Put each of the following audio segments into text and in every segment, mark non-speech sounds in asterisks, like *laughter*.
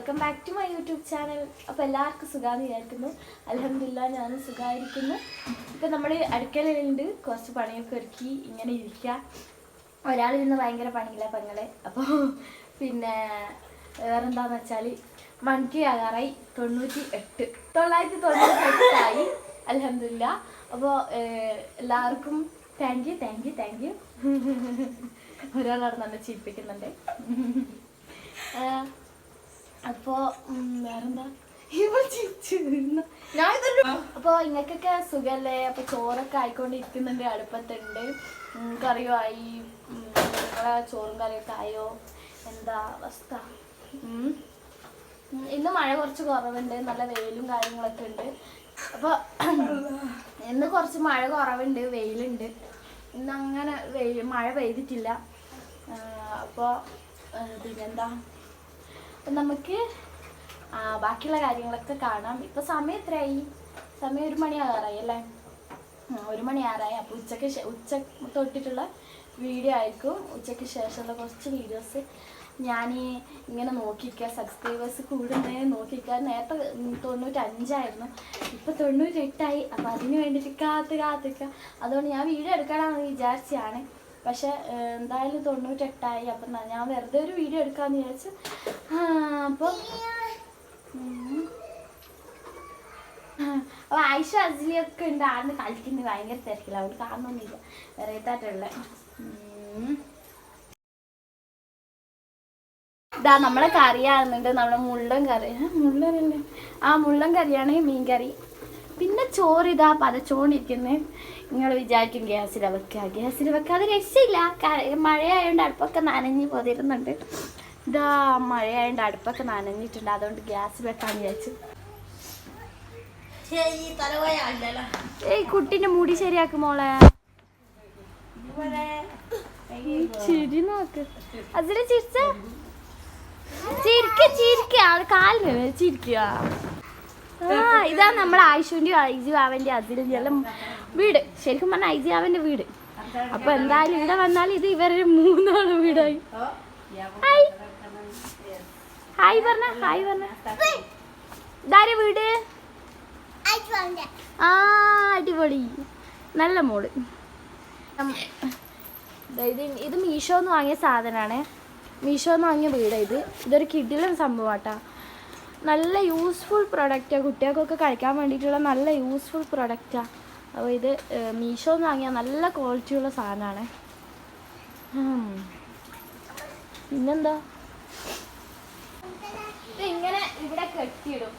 Welcome back to my YouTube channel. അപ്പോൾ എല്ലാവർക്കും സുഖമാണെന്ന് വിചാരിക്കുന്നു. അലഹമില്ല ഞാൻ സുഖമായിരിക്കുന്നു ഇപ്പം നമ്മൾ അടുക്കളയിലുണ്ട്. കുറച്ച് പണിയൊക്കെ ഒരുക്കി ഇങ്ങനെ ഇരിക്കുക ഒരാൾ ഇന്ന് ഭയങ്കര പണിയില്ല പെങ്ങളെ അപ്പോൾ പിന്നെ വേറെന്താന്ന് വെച്ചാൽ മണിക്ക് ആകാറായി തൊണ്ണൂറ്റി എട്ട് തൊള്ളായിരത്തി തൊണ്ണൂറ്റി എട്ടായി അലഹമില്ല അപ്പോൾ എല്ലാവർക്കും thank you thank you thank you ഒരാളാണ് നല്ല ചിരിപ്പിക്കുന്നുണ്ട് അപ്പോ വേറെന്താ? അപ്പൊ ഇങ്ങക്കൊക്കെ സുഖല്ലേ? അപ്പൊ ചോറൊക്കെ ആയിക്കൊണ്ടിരിക്കുന്നുണ്ട് അടുപ്പത്തുണ്ട്. കറിയോ ഉം, നിങ്ങളെ ചോറും കറിയൊക്കെ ആയോ? എന്താ അവസ്ഥ? ഇന്ന് മഴ കുറച്ച് കുറവുണ്ട്. നല്ല വെയിലും കാര്യങ്ങളൊക്കെ ഉണ്ട്. അപ്പൊ ഇന്ന് കുറച്ച് മഴ കുറവുണ്ട് വെയിലുണ്ട്. ഇന്ന് അങ്ങനെ വെയിൽ മഴ പെയ്തിട്ടില്ല. അപ്പോൾ പിന്നെന്താ? അപ്പം നമുക്ക് ബാക്കിയുള്ള കാര്യങ്ങളൊക്കെ കാണാം. ഇപ്പം സമയം എത്രയായി? സമയം ഒരു മണി ആറായി അല്ലേ ഒരു മണി ആറായി അപ്പോൾ ഉച്ചയ്ക്ക് ഉച്ച തൊട്ടിട്ടുള്ള വീഡിയോ ആയിരിക്കും. ഉച്ചയ്ക്ക് ശേഷമുള്ള കുറച്ച് വീഡിയോസ് ഞാൻ ഇങ്ങനെ നോക്കിക്കുക സബ്സ്ക്രൈബേഴ്സ് കൂടുന്നതിന് നോക്കിക്കുക നേരത്തെ തൊണ്ണൂറ്റഞ്ചായിരുന്നു. ഇപ്പം തൊണ്ണൂറ്റെട്ടായി. അപ്പോൾ അതിന് വേണ്ടിയിട്ട് കാത്ത് കാത്തിക്കുക അതുകൊണ്ട് ഞാൻ വീഡിയോ എടുക്കണമെന്ന് വിചാരിച്ചതാണ്. പക്ഷെ എന്തായാലും തൊണ്ണൂറ്റെട്ടായി. അപ്പം ഞാൻ വെറുതെ ഒരു വീഡിയോ എടുക്കാമെന്ന് വിചാരിച്ച് അപ്പോൾ അപ്പോൾ ആയിഷ അജിലിയൊക്കെ ഉണ്ട്. ആണ് കളിക്കുന്നത് ഭയങ്കര തിരക്കില്ല അവൾ കാണുന്നൊന്നുമില്ല. വെറൈറ്റായിട്ടുള്ള ഇതാ നമ്മളെ കറിയാകുന്നുണ്ട് നമ്മളെ മുള്ളൻ കറി. മുള്ളനല്ലേ ആ മുള്ളൻ കറിയാണ് മീൻ കറി പിന്നെ ചോറ് ഇതാ പതച്ചോണ്ടിരിക്കുന്നത് നിങ്ങൾ വിചാരിക്കും ഗ്യാസിൽ വെക്കുക ഗ്യാസിൽ വെക്കുക അത് രക്ഷയില്ല. മഴയായതുകൊണ്ട് അടുപ്പൊക്കെ നനഞ്ഞ് പോതിരുന്നുണ്ട്. ഇതാ മഴയായതുകൊണ്ട് അടുപ്പൊക്കെ നനഞ്ഞിട്ടുണ്ട്. അതുകൊണ്ട് ഗ്യാസ് വെക്കാൻ വിചാരിച്ചു. ഏയ് കുട്ടിന്റെ മുടി ശരിയാക്കും മോളെ. ചിരി നോക്ക്. അതിൽ ചിരിച്ച? ചിരിക്ക ചിരിക്ക. കാലിന് ചിരിക്കുക. ഇതാ നമ്മളെ ആയിഷുവിന്റെ ഐജു ആവന്റെ അതിൽ എല്ലാം വീട്. ശരിക്കും പറഞ്ഞാൽ ഐജു ആവന്റെ വീട്. അപ്പൊ എന്തായാലും ഇവിടെ വന്നാൽ ഇത് ഇവരുടെ മൂന്നാളും വീടായി. ഹായ്. ഹായ് പറഞ്ഞ ഹായ് പറഞ്ഞ. ഇതാരെ വീട്? ആ അടിപൊളി. നല്ല മോൾ. ഇത് ഇത് മീഷോന്ന് വാങ്ങിയ സാധനമാണ് മീഷോന്ന് വാങ്ങിയ വീടാ ഇത്. ഇതൊരു കിഡിലും സംഭവമാട്ടാ നല്ല യൂസ്ഫുൾ പ്രൊഡക്റ്റാണ് കുട്ടികൾക്കൊക്കെ കഴിക്കാൻ വേണ്ടിയിട്ടുള്ള നല്ല യൂസ്ഫുൾ പ്രൊഡക്റ്റാണ് അപ്പോൾ ഇത് മീഷോ എന്ന് വാങ്ങിയ നല്ല ക്വാളിറ്റിയുള്ള സാധനമാണ്. പിന്നെന്താ? ഇങ്ങനെ ഇവിടെ കെട്ടിയിടും.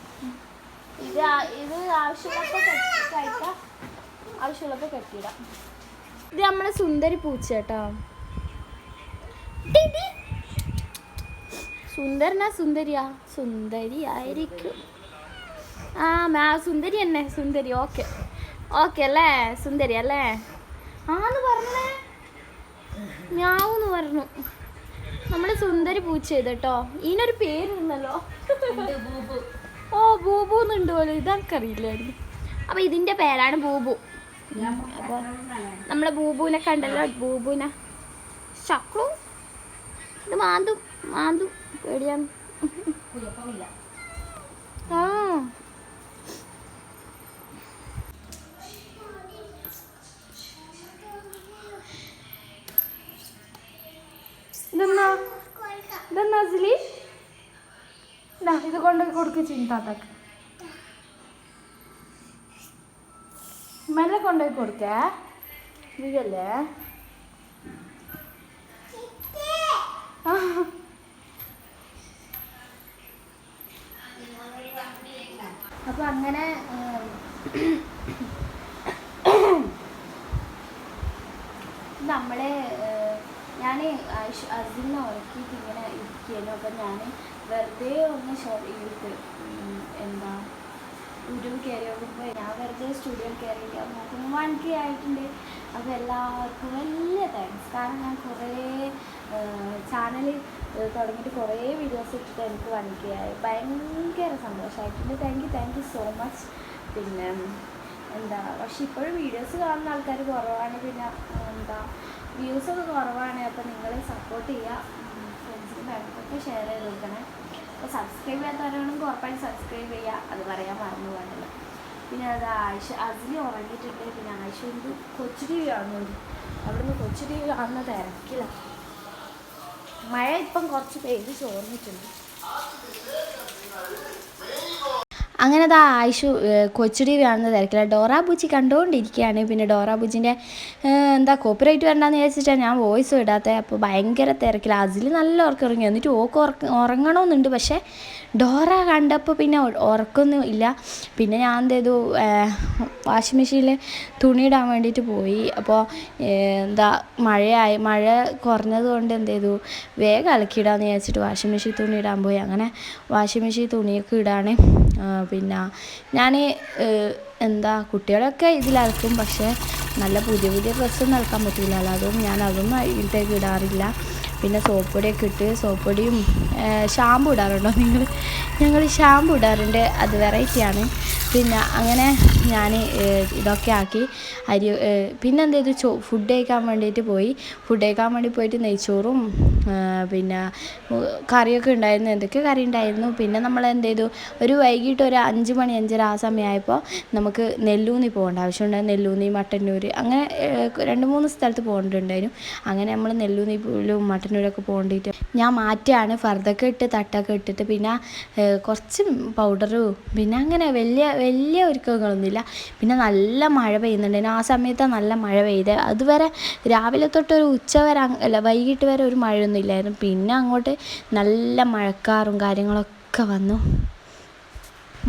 ഇത് ഇത് ആവശ്യമുള്ളപ്പോൾ കെട്ടി ആവശ്യമുള്ളപ്പോൾ കെട്ടിയിടാം. ഇത് നമ്മുടെ സുന്ദരി പൂച്ച കേട്ടോ. സുന്ദരനാ സുന്ദരിയാ. സുന്ദരി ആയിരിക്കും ആ മാ സുന്ദരി തന്നെ സുന്ദരി ഓക്കെ. ഓക്കെ അല്ലേ? സുന്ദരി അല്ലേ? ആന്ന് പറഞ്ഞേ. ഞാവെന്ന് പറഞ്ഞു. നമ്മൾ സുന്ദരി പൂച്ച ചെയ്ത് കേട്ടോ ഇതിനൊരു പേരുണ്ടല്ലോ ഓ ബൂബു എന്നുണ്ട് പോലെ. അറിയില്ലായിരുന്നു അപ്പൊ ഇതിന്റെ പേരാണ് ബൂബു. അപ്പോൾ നമ്മളെ ബൂബുവിനെ കണ്ടല്ലോ? ബൂബുവിനെ ശക്രു ഇത് മാന്തും. മാന്തും പേടിയാണ്. ആ. ഇതെന്നാ? ഇതെന്നാ അസിലി ഇതാ ഇത് കൊണ്ട് കൊടുക്ക് ചിന്താത്തക്ക്. മെല്ലെ കൊണ്ടുപോയി കൊടുക്കേ. വീഴല്ലേ ആ. അപ്പൊ അങ്ങനെ ഉം, നമ്മളെ ഞാൻ അസിനെ ഉറക്കിയിട്ട് ഇങ്ങനെ ഇരിക്കുകയായിരുന്നു അപ്പം ഞാൻ വെറുതെ ഒന്ന് ഷോപ്പ് എന്താ യൂട്യൂബ് കയറി നോക്കുമ്പോൾ ഞാൻ വെറുതെ സ്റ്റുഡിയോ കയറി നോക്കുമ്പോൾ വൺ കെ ആയിട്ടുണ്ട്. അപ്പോൾ എല്ലാവർക്കും വലിയ താങ്ക്സ് കാരണം ഞാൻ കുറേ ചാനൽ തുടങ്ങിയിട്ട് കുറേ വീഡിയോസ് ഇട്ടിട്ട് എനിക്ക് വൺ കെ ആയി. ഭയങ്കര സന്തോഷമായിട്ടുണ്ട് thank you thank you so much പിന്നെ എന്താ പക്ഷെ ഇപ്പോഴും വീഡിയോസ് കാണുന്ന ആൾക്കാർ കുറവാണ്. പിന്നെ ഉം, എന്താ വ്യൂസൊക്കെ കുറവാണ് അപ്പോൾ നിങ്ങൾ സപ്പോർട്ട് ചെയ്യുക ഫ്രണ്ട്സിനും ഫാമിലിക്കൊക്കെ ഷെയർ ചെയ്ത് കൊടുക്കണേ. അപ്പോൾ സബ്സ്ക്രൈബ് ചെയ്യാത്തവരാണെങ്കിൽ ഉറപ്പായിട്ട് സബ്സ്ക്രൈബ് ചെയ്യുക അത് പറയാൻ മറന്നു പോകണ്ടല്ലോ. പിന്നെ അത് ആയിഷ അതിൽ ഉറങ്ങിയിട്ടുണ്ട്. പിന്നെ ആയിഷ എന്ത് കൊച്ചു ടി വി കാണുന്നുണ്ട് അവിടുന്ന് കൊച്ചു ടി വി കാണുന്ന തിരക്കില്ല മഴ ഇപ്പം കുറച്ച് പെയ്ത് ചോർന്നിട്ടുണ്ട്. അങ്ങനെ ദാ ആയിഷു കൊച്ചുടി കാണുന്ന തിരക്കില്ല ഡോറ ബുജി കണ്ടുകൊണ്ടിരിക്കുകയാണ് പിന്നെ ഡോറ ബുജിന്റെ എന്താ കോപ്പിറൈറ്റ് വരണ്ടെന്ന് വിചാരിച്ചിട്ടാണ് ഞാൻ വോയിസ് ഇടാത്തത് അപ്പോൾ ഭയങ്കര തിരക്കില്ല അതിൽ നല്ല ഉറക്കം ഇറങ്ങി എന്നിട്ട് ഓക്ക് ഉറക്ക ഉറങ്ങണമെന്നുണ്ട് പക്ഷേ ഡോറ കണ്ടപ്പോൾ പിന്നെ ഉറക്കൊന്നും ഇല്ല. പിന്നെ ഞാൻ എന്ത് ചെയ്തു? വാഷിംഗ് മെഷീനിൽ തുണിയിടാൻ വേണ്ടിയിട്ട് പോയി. അപ്പോൾ എന്താ മഴയായി മഴ കുറഞ്ഞത് കൊണ്ട് എന്ത് ചെയ്തു? വേഗം അലക്കിയിടാന്ന് വിചാരിച്ചിട്ട് വാഷിംഗ് മെഷീൻ തുണി ഇടാൻ പോയി. അങ്ങനെ വാഷിംഗ് മെഷീൻ തുണിയൊക്കെ ഇടാണ്. പിന്നെ ഞാൻ എന്താ കുട്ടികളൊക്കെ ഇതിലലക്കും പക്ഷേ നല്ല പുതിയ പുതിയ ഡ്രസ്സൊന്നും അലക്കാൻ പറ്റില്ലല്ലോ അതും ഞാൻ അതൊന്നും ഇതിലേക്ക് ഇടാറില്ല. പിന്നെ സോപ്പ് പൊടിയൊക്കെ ഇട്ട് സോപ്പ് ഷാമ്പു ഇടാറുണ്ടോ നിങ്ങൾ? ഞങ്ങൾ ഷാമ്പു ഇടാറുണ്ട്. അത് വെറൈറ്റിയാണ്. പിന്നെ അങ്ങനെ ഞാൻ ഇതൊക്കെ ആക്കി അരി പിന്നെ എന്ത് ചെയ്തു? ചോ ഫുഡ് കഴിക്കാൻ വേണ്ടിയിട്ട് പോയി. ഫുഡ് കഴിക്കാൻ വേണ്ടി പോയിട്ട് നെയ്ച്ചോറും പിന്നെ കറിയൊക്കെ ഉണ്ടായിരുന്നു. എന്തൊക്കെ കറി ഉണ്ടായിരുന്നു? പിന്നെ നമ്മൾ എന്ത് ചെയ്തു? ഒരു വൈകിട്ട് ഒരു അഞ്ച് മണി അഞ്ചര ആ സമയമായപ്പോൾ നമുക്ക് നെല്ലൂന്നി പോകേണ്ട ആവശ്യമുണ്ടായി നെല്ലൂന്നി മട്ടന്നൂർ അങ്ങനെ രണ്ട് മൂന്ന് സ്ഥലത്ത് പോകേണ്ടിട്ടുണ്ടായിരുന്നു അങ്ങനെ നമ്മൾ നെല്ലൂന്നിയിലും മട്ടന്നൂരൊക്കെ പോകേണ്ടിയിട്ട് ഞാൻ മാറ്റിയാണ് ഫർദൊക്കെ ഇട്ട് തട്ടൊക്കെ ഇട്ടിട്ട് പിന്നെ കുറച്ച് പൗഡറും പിന്നെ അങ്ങനെ വലിയ വലിയ ഒരുക്കങ്ങളൊന്നുമില്ല. പിന്നെ നല്ല മഴ പെയ്യുന്നുണ്ടായിരുന്നു ആ സമയത്ത് നല്ല മഴ പെയ്ത്. അതുവരെ രാവിലെ തൊട്ട് ഒരു ഉച്ച വരെ അല്ല വൈകിട്ട് വരെ ഒരു മഴയൊന്നും ഇല്ലായിരുന്നു. പിന്നെ അങ്ങോട്ട് നല്ല മഴക്കാറും കാര്യങ്ങളൊക്കെ വന്നു.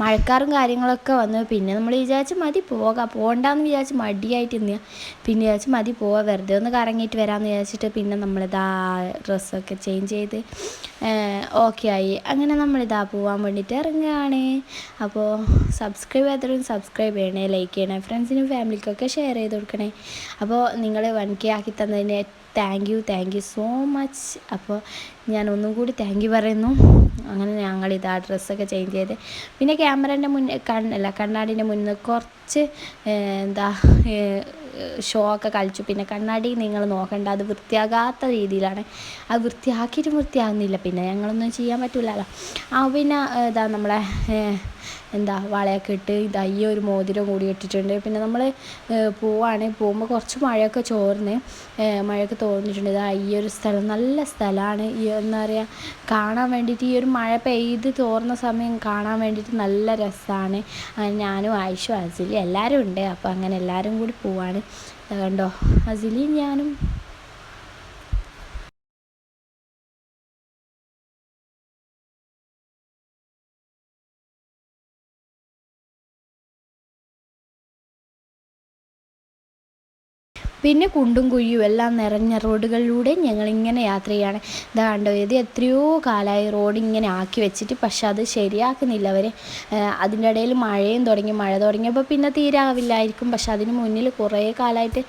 മഴക്കാറും കാര്യങ്ങളൊക്കെ വന്നു. പിന്നെ നമ്മൾ വിചാരിച്ച് മതി പോകാം. പോകണ്ടെന്ന് വിചാരിച്ച് മടിയായിട്ട് ഇന്ന് പിന്നെ വിചാരിച്ച് മതി പോവാം. വെറുതെ ഒന്ന് കറങ്ങിയിട്ട് വരാമെന്ന് വിചാരിച്ചിട്ട് പിന്നെ നമ്മളിതാ ഡ്രസ്സൊക്കെ ചേഞ്ച് ചെയ്ത് ഓക്കെ ആയി. അങ്ങനെ നമ്മളിതാ പോവാൻ വേണ്ടിയിട്ട് ഇറങ്ങുകയാണ്. അപ്പോൾ സബ്സ്ക്രൈബ് ചെയ്തവരും സബ്സ്ക്രൈബ് ചെയ്യണേ ലൈക്ക് ചെയ്യണേ ഫ്രണ്ട്സിനും ഫാമിലിക്കൊക്കെ ഷെയർ ചെയ്ത് കൊടുക്കണേ. അപ്പോൾ നിങ്ങൾ വൺ കെ ആക്കി തന്നതിന് thank you thank you so much അപ്പോൾ ഞാൻ ഒന്നും കൂടി താങ്ക് യു പറയുന്നു. അങ്ങനെ ഞങ്ങൾ ഇതാ ഡ്രസ്സൊക്കെ ചേഞ്ച് ചെയ്ത്. പിന്നെ ക്യാമറേന്റെ മുന്നിൽ കണ്ണല്ല കണ്ണാടിന്റെ മുന്നിൽ കുറച്ച് എന്താ ഷോ ഒക്കെ കളിച്ചു. പിന്നെ കണ്ണാടി നിങ്ങൾ നോക്കണ്ട അത് വൃത്തിയാകാത്ത രീതിയിലാണ്. അത് വൃത്തിയാക്കിയിട്ടും വൃത്തിയാകുന്നില്ല പിന്നെ ഞങ്ങളൊന്നും ചെയ്യാൻ പറ്റില്ലല്ലോ ആ പിന്നെ ഇതാ നമ്മളെ എന്താ വളയൊക്കെ ഇട്ട് ഇതാ ഈ ഒരു മോതിരം കൂടി ഇട്ടിട്ടുണ്ട്. പിന്നെ നമ്മൾ പോവുകയാണെങ്കിൽ പോകുമ്പോൾ കുറച്ച് മഴയൊക്കെ ചോർന്ന് മഴയൊക്കെ തോന്നിയിട്ടുണ്ട് ഇതാ ഈ ഒരു സ്ഥലം നല്ല സ്ഥലമാണ് ഈ എന്താ പറയുക കാണാൻ വേണ്ടിയിട്ട് ഈ ഒരു മഴ പെയ്ത് തോർന്ന സമയം കാണാൻ വേണ്ടിയിട്ട് നല്ല രസമാണ് ഞാനും ആയിഷും അസിലി എല്ലാവരും ഉണ്ട്. അപ്പോൾ അങ്ങനെ എല്ലാവരും കൂടി പോവാണ്. കണ്ടോ അസിലിയും ഞാനും പിന്നെ കുണ്ടും കുഴിയും എല്ലാം നിറഞ്ഞ റോഡുകളിലൂടെ ഞങ്ങളിങ്ങനെ യാത്ര ചെയ്യാണ് ഇതാ കണ്ടോ ഇത് എത്രയോ കാലമായി റോഡ് ഇങ്ങനെ ആക്കി വെച്ചിട്ട് പക്ഷെ അത് ശരിയാക്കുന്നില്ല അവർ അതിന്റെ ഇടയിൽ മഴയും തുടങ്ങി മഴ തുടങ്ങിയപ്പോൾ പിന്നെ തീരാവില്ലായിരിക്കും പക്ഷെ അതിന് മുന്നിൽ കുറേ കാലമായിട്ട്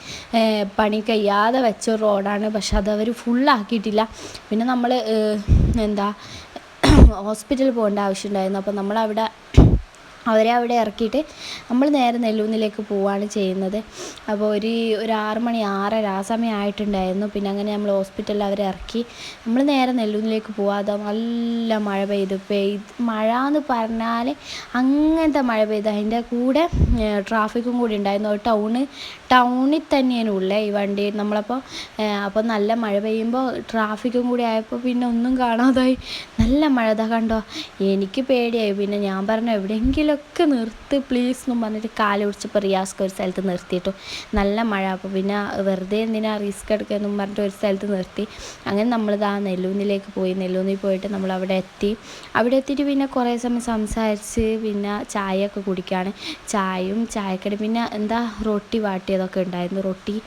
പണി കഴിയാതെ വെച്ച റോഡാണ്. പക്ഷെ അത് അവർ ഫുള്ളാക്കിയിട്ടില്ല പിന്നെ നമ്മൾ എന്താ ഹോസ്പിറ്റലിൽ പോകേണ്ട ആവശ്യമുണ്ടായിരുന്നു അപ്പോൾ നമ്മളവിടെ അവരെ അവിടെ ഇറക്കിയിട്ട് നമ്മൾ നേരെ നെല്ലൂന്നിലേക്ക് പോവുകയാണ് ചെയ്യുന്നത്. അപ്പോൾ ഒരു ഒരു ആറ് മണി ആറര ആ സമയം ആയിട്ടുണ്ടായിരുന്നു. പിന്നെ അങ്ങനെ നമ്മൾ ഹോസ്പിറ്റലിൽ അവരെ ഇറക്കി. നമ്മൾ നേരെ നെല്ലൂന്നിലേക്ക് പോവാതെ നല്ല മഴ പെയ്തു. പെയ്ത് മഴ എന്ന് പറഞ്ഞാൽ അങ്ങനത്തെ മഴ പെയ്ത്. അതിന്റെ കൂടെ ട്രാഫിക്കും കൂടി ഉണ്ടായിരുന്നു. ടൗണ് ടൗണിൽ തന്നെയാണ് ഉള്ളത് ഈ വണ്ടി. നമ്മളപ്പോൾ അപ്പോൾ നല്ല മഴ പെയ്യുമ്പോൾ ട്രാഫിക്കും കൂടി ആയപ്പോൾ പിന്നെ ഒന്നും കാണാതായി. നല്ല മഴ കണ്ടോ. എനിക്ക് പേടിയായി. പിന്നെ ഞാൻ പറഞ്ഞു എവിടെയെങ്കിലുമൊക്കെ നിർത്തി പ്ലീസ് എന്നും പറഞ്ഞിട്ട് കാൽ പിടിച്ചപ്പോൾ റിയാസ്ക്ക് ഒരു സ്ഥലത്ത് നിർത്തിയിട്ടു. നല്ല മഴ അപ്പോൾ പിന്നെ വെറുതെ എന്തിനാ റിസ്ക് എടുക്കുക എന്നും പറഞ്ഞിട്ട് ഒരു സ്ഥലത്ത് നിർത്തി. അങ്ങനെ നമ്മളിതാ നെല്ലൂന്നിലേക്ക് പോയി. നെല്ലൂന്നിൽ പോയിട്ട് നമ്മൾ അവിടെ എത്തി. അവിടെ എത്തിയിട്ട് പിന്നെ കുറേ സമയം സംസാരിച്ച് പിന്നെ ചായയൊക്കെ കുടിക്കുകയാണ് ചായയും ചായക്കടി പിന്നെ എന്താ റൊട്ടി വാട്ടിയതൊക്കെ ഉണ്ടായിരുന്നു. റൊട്ടി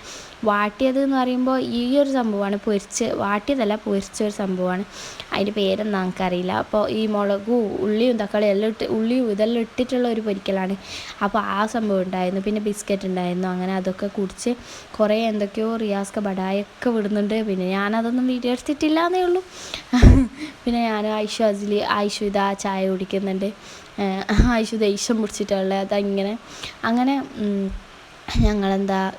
വാട്ടിയത് എന്ന് പറയുമ്പോൾ ഈ ഒരു സംഭവമാണ് പൊരിച്ച് വാട്ടിയതല്ല പൊരിച്ച ഒരു സംഭവമാണ്. അതിന്റെ പേരൊന്നും നമുക്കറിയില്ല അപ്പോൾ ഈ മുളകും ഉള്ളിയും തക്കാളി എല്ലാം ഇട്ട് ഉള്ളിയും ഇതെല്ലാം ഇട്ടിട്ടുള്ള ഒരു പൊരിക്കലാണ്. അപ്പോൾ ആ സംഭവം ഉണ്ടായിരുന്നു. പിന്നെ ബിസ്ക്കറ്റ് ഉണ്ടായിരുന്നു. അങ്ങനെ അതൊക്കെ കുടിച്ച് കുറേ എന്തൊക്കെയോ റിയാസ്ക ബടായൊക്കെ വിടുന്നുണ്ട്. പിന്നെ ഞാനതൊന്നും വീഡിയോ എടുത്തിട്ടില്ല എന്നേ ഉള്ളൂ. *laughs* പിന്നെ ഞാൻ ആയിഷു അസിലി ആയിഷു ചായ കുടിക്കുന്നുണ്ട്. ആയിഷു ദേഷ്യം പിടിച്ചിട്ടുള്ള അതങ്ങനെ അങ്ങനെ ഞങ്ങളെന്താ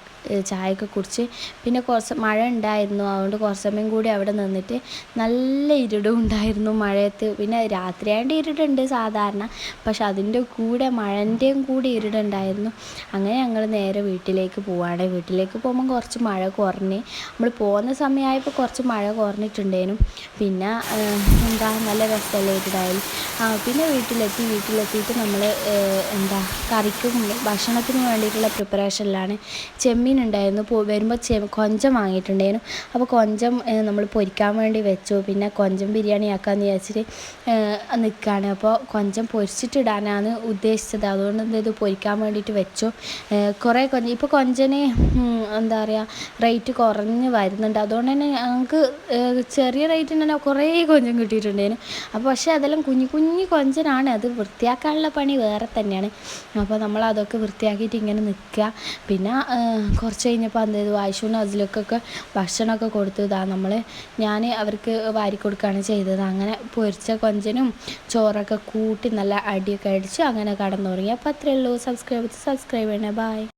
ചായയൊക്കെ കുടിച്ച്. പിന്നെ കുറച്ച് മഴ ഉണ്ടായിരുന്നു. അതുകൊണ്ട് കുറച്ച് സമയം കൂടി അവിടെ നിന്നിട്ട് നല്ല ഇരുടും ഉണ്ടായിരുന്നു മഴയത്ത്. പിന്നെ രാത്രിയായിട്ട് ഇരുടുണ്ട് സാധാരണ. പക്ഷെ അതിന്റെ കൂടെ മഴന്റെയും കൂടി ഇരുടുണ്ടായിരുന്നു. അങ്ങനെ ഞങ്ങൾ നേരെ വീട്ടിലേക്ക് പോവാണ്. വീട്ടിലേക്ക് പോകുമ്പോൾ കുറച്ച് മഴ കുറഞ്ഞ് നമ്മൾ പോകുന്ന സമയമായപ്പോൾ കുറച്ച് മഴ കുറഞ്ഞിട്ടുണ്ടേനും പിന്നെ എന്താ നല്ല രസമല്ലേ പിന്നെ വീട്ടിലെത്തി. വീട്ടിലെത്തിയിട്ട് നമ്മൾ എന്താ കറിക്കും ഭക്ഷണത്തിന് വേണ്ടിയിട്ടുള്ള പ്രിപ്പറേഷനിലാണ് ചെമ്മീൻ ഉണ്ടായിരുന്നു. വരുമ്പോൾ ചെ കൊഞ്ചം വാങ്ങിയിട്ടുണ്ടായിരുന്നു. അപ്പോൾ കൊഞ്ചം നമ്മൾ പൊരിക്കാൻ വേണ്ടി വെച്ചു. പിന്നെ കൊഞ്ചം ബിരിയാണി ആക്കാമെന്ന് വിചാരിച്ചിട്ട് നിൽക്കുകയാണ് അപ്പോൾ കൊഞ്ചം പൊരിച്ചിട്ടിടാനാണ് ഉദ്ദേശിച്ചത്. അതുകൊണ്ട് ഇത് പൊരിക്കാൻ വേണ്ടിയിട്ട് വെച്ചു. കുറേ കൊഞ്ചം ഇപ്പോൾ കൊഞ്ചന് എന്താ പറയുക റേറ്റ് കുറഞ്ഞ് വരുന്നുണ്ട്. അതുകൊണ്ട് തന്നെ ഞങ്ങൾക്ക് ചെറിയ റേറ്റിന് തന്നെ കുറേ കൊഞ്ചം കിട്ടിയിട്ടുണ്ടായിരുന്നു. അപ്പോൾ പക്ഷേ അതെല്ലാം കുഞ്ഞു കുഞ്ഞു കൊഞ്ചനാണ്. അത് വൃത്തിയാക്കാനുള്ള പണി വേറെ തന്നെയാണ്. അപ്പോൾ നമ്മൾ അതൊക്കെ വൃത്തിയാക്കിയിട്ട് ഇങ്ങനെ നിൽക്കുക പിന്നെ കുറച്ച് കഴിഞ്ഞപ്പോൾ എന്ത് ചെയ്തു? ആയിഷുവിനും അതിലൊക്കെ ഭക്ഷണമൊക്കെ കൊടുത്തു. ഇതാ നമ്മൾ ഞാൻ അവർക്ക് വാരി കൊടുക്കുകയാണ് ചെയ്തത്. അങ്ങനെ പൊരിച്ച കൊഞ്ചനും ചോറൊക്കെ കൂട്ടി നല്ല അടിയൊക്കെ അടിച്ച് അങ്ങനെ കടന്നുറങ്ങി. അപ്പോൾ അത്രയേ ഉള്ളൂ. സബ്സ്ക്രൈബ് സബ്സ്ക്രൈബ് ചെയ്യണേ. ബായ്